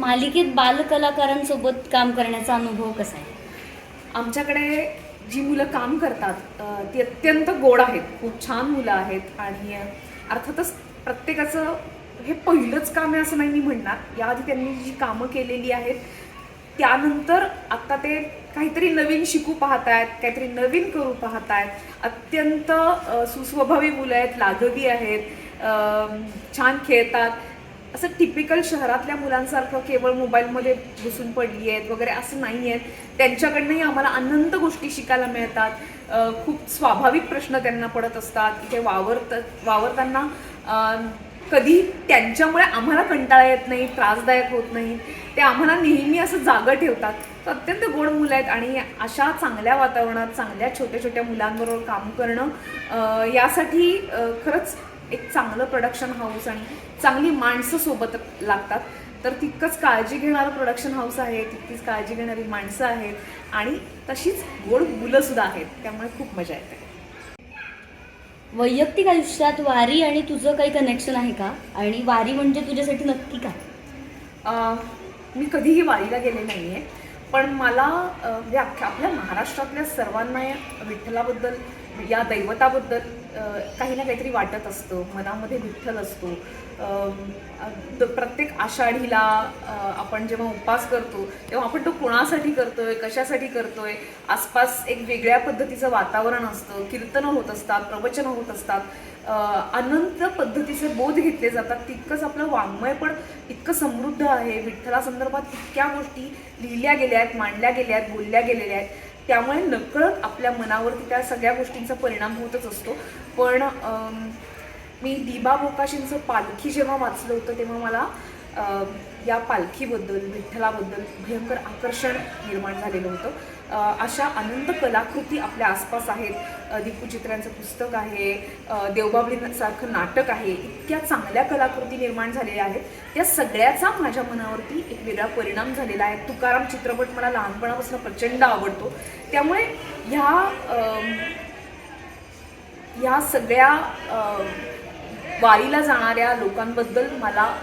मालिकेत बालकलाकारांसोबत काम करण्याचा अनुभव कसा आहे? आमच्याकडे जी मुलं काम करतात अ, ती अत्यंत गोड आहेत. खूप छान मुलं आहेत आणि अर्थातच प्रत्येकाचं हे पहिलंच काम आहे असं नाही मी म्हणणार. याआधी त्यांनी जी कामं केलेली आहेत त्यानंतर आता ते काहीतरी नवीन शिकू पाहत आहेत काहीतरी नवीन करू पाहत आहेत अत्यंत अ, सुस्वभावी मुलं आहेत लाघवी आहेत छान खेळतात. असं टिपिकल शहरातल्या मुलांसारखं केवळ मोबाईलमध्ये घुसून पडली आहेत वगैरे असं नाही आहेत त्यांच्याकडनंही आम्हाला अनंत गोष्टी शिकायला मिळतात. खूप स्वाभाविक प्रश्न त्यांना पडत असतात. इथे वावरत वावरताना कधी त्यांच्यामुळे आम्हाला कंटाळा येत नाही त्रासदायक होत नाही. ते आम्हाला नेहमी असं जागं ठेवतात. तर अत्यंत गोड मुलं आहेत आणि अशा चांगल्या वातावरणात चांगल्या छोट्या छोट्या मुलांबरोबर काम करणं यासाठी खरंच एक चांगलं प्रोडक्शन हाऊस आणि चांगली माणसं सोबत लागतात. तर तितकंच काळजी घेणारं प्रोडक्शन हाऊस आहे तितकीच काळजी घेणारी माणसं आहेत आणि तशीच गोड मुलंसुद्धा आहेत. त्यामुळे खूप मजा येते. वैयक्तिक आयुष्यात वारी आणि तुझं काही कनेक्शन आहे का? आणि वारी म्हणजे तुझ्यासाठी नक्की काय? अं, मी कधीही वारीला गेले नाही आहे पण मला म्हणजे अख्ख्या आपल्या महाराष्ट्रातल्या सर्वांना विठ्ठलाबद्दल या दैवताबद्दल काही ना काहीतरी वाटत असतं मनामध्ये विठ्ठल असतो. द- प्रत्येक आषाढीला आपण जेव्हा उपास करतो तेव्हा आपण तो कोणासाठी करतोय कशासाठी करतोय आसपास एक वेगळ्या पद्धतीचं वातावरण असतं कीर्तनं होत असतात प्रवचनं होत असतात. अनंत पद्धतीचे बोध घेतले जातात. तितकंच आपलं वाङ्मय पण इतकं समृद्ध आहे. विठ्ठलासंदर्भात इतक्या गोष्टी लिहिल्या गेल्या आहेत मांडल्या गेल्या आहेत बोलल्या गेलेल्या आहेत. त्यामुळे नकळत आपल्या मनावरती त्या सगळ्या गोष्टींचा परिणाम होतच असतो. पण मी दिबा बोकाशींचं पालखी जेव्हा वाचलं होतं तेव्हा मला या पालखीबद्दल विठ्ठलाबद्दल भयंकर आकर्षण निर्माण झालेलं होतं. अशा अनंत कलाकृती आपल्या आसपास आहेत. अं, दीपू चित्रांचं पुस्तक आहे. देवबाबळीसारखं नाटक आहे. इतक्या चांगल्या कलाकृती निर्माण झालेल्या आहेत. त्या सगळ्याचा माझ्या मनावरती एक वेगळा परिणाम झालेला आहे. तुकाराम चित्रपट मला लहानपणापासून प्रचंड आवडतो. त्यामुळे ह्या ह्या सगळ्या वारीला जाणाऱ्या लोकांबद्दल मला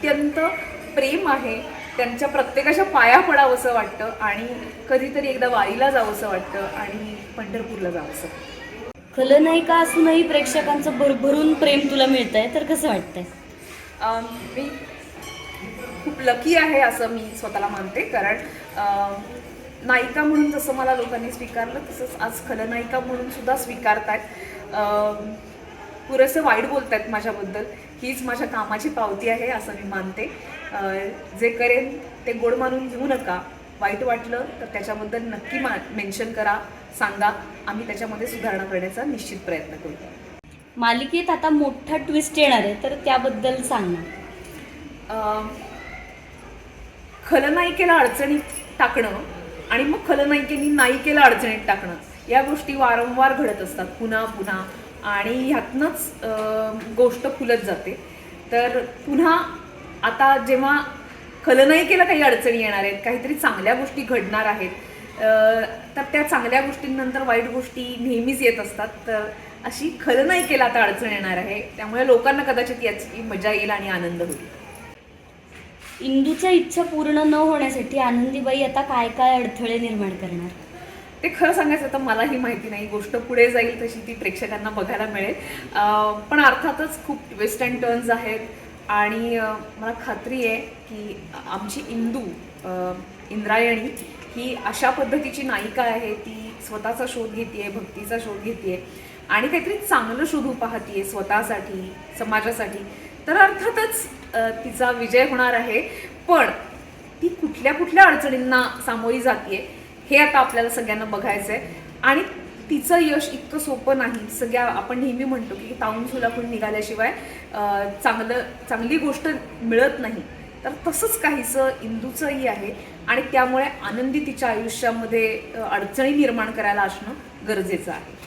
अत्यंत प्रेम आहे. त्यांच्या प्रत्येकाच्या पाया पडावंसं वाटतं आणि कधीतरी एकदा वारीला जावंसं वाटतं आणि पंढरपूरला जावंसं खलनायिका असूनही प्रेक्षकांचं भरभरून प्रेम तुला मिळत आहे तर कसं वाटतंय? मी खूप लकी आहे असं मी स्वतःला मानते कारण नायिका म्हणून जसं मला लोकांनी स्वीकारलं तसंच आज खलनायिका म्हणून सुद्धा स्वीकारतायत. अम, पुरेसे वाईट बोलतायत माझ्याबद्दल. हीच माझ्या कामाची पावती आहे असं मी मानते. जे करेन ते गोड मानून घेऊ नका. वाईट वाटलं तर त्याच्याबद्दल नक्की मा मेन्शन करा सांगा. आम्ही त्याच्यामध्ये सुधारणा करण्याचा निश्चित प्रयत्न करू. मालिकेत आता मोठा ट्विस्ट येणार आहे तर त्याबद्दल सांग. खलनायिकेला अडचणीत टाकणं आणि मग खलनायिकेनी नायिकेला अडचणीत टाकणं या गोष्टी वारंवार घडत असतात. पुन्हा पुन्हा आणि ह्यातनंच गोष्ट फुलत जाते. तर पुन्हा आता जेव्हा खलनायिकेला काही अडचणी येणार आहेत काहीतरी चांगल्या गोष्टी घडणार आहेत तर त्या चांगल्या गोष्टींनंतर वाईट गोष्टी नेहमीच येत असतात. तर अशी खलनायिकेला आता अडचण येणार आहे. त्यामुळे लोकांना कदाचित याची मजा येईल आणि आनंद होईल. इंदूच्या इच्छा पूर्ण न होण्यासाठी आनंदीबाई आता काय काय अडथळे निर्माण करणार? ते खरं सांगायचं तर मलाही माहिती नाही. गोष्ट पुढे जाईल तशी ती प्रेक्षकांना बघायला मिळेल. पण अर्थातच खूप ट्विस्ट अँड टर्न्स आहेत. आणि मला खात्री आहे की आमची इंदू इंद्रायणी ही अशा पद्धतीची नायिका आहे. ती स्वतःचा शोध घेते भक्तीचा शोध घेते आणि काहीतरी चांगलं शोधू पाहतीये स्वतःसाठी समाजासाठी. तर अर्थातच तिचा विजय होणार आहे. पण ती कुठल्या कुठल्या अडचणींना सामोरी जाते हे आता आपल्याला सगळ्यांना बघायचं आहे आणि तिचं यश इतकं सोपं नाही. सगळ्या आपण नेहमी म्हणतो की ताऊन सुलाखून निघाल्याशिवाय चांगलं चांगली गोष्ट मिळत नाही. तर तसंच काहीसं इंदूचंही आहे. आणि त्यामुळे आनंदी तिच्या आयुष्यामध्ये अडचणी निर्माण करायला असणं गरजेचं आहे.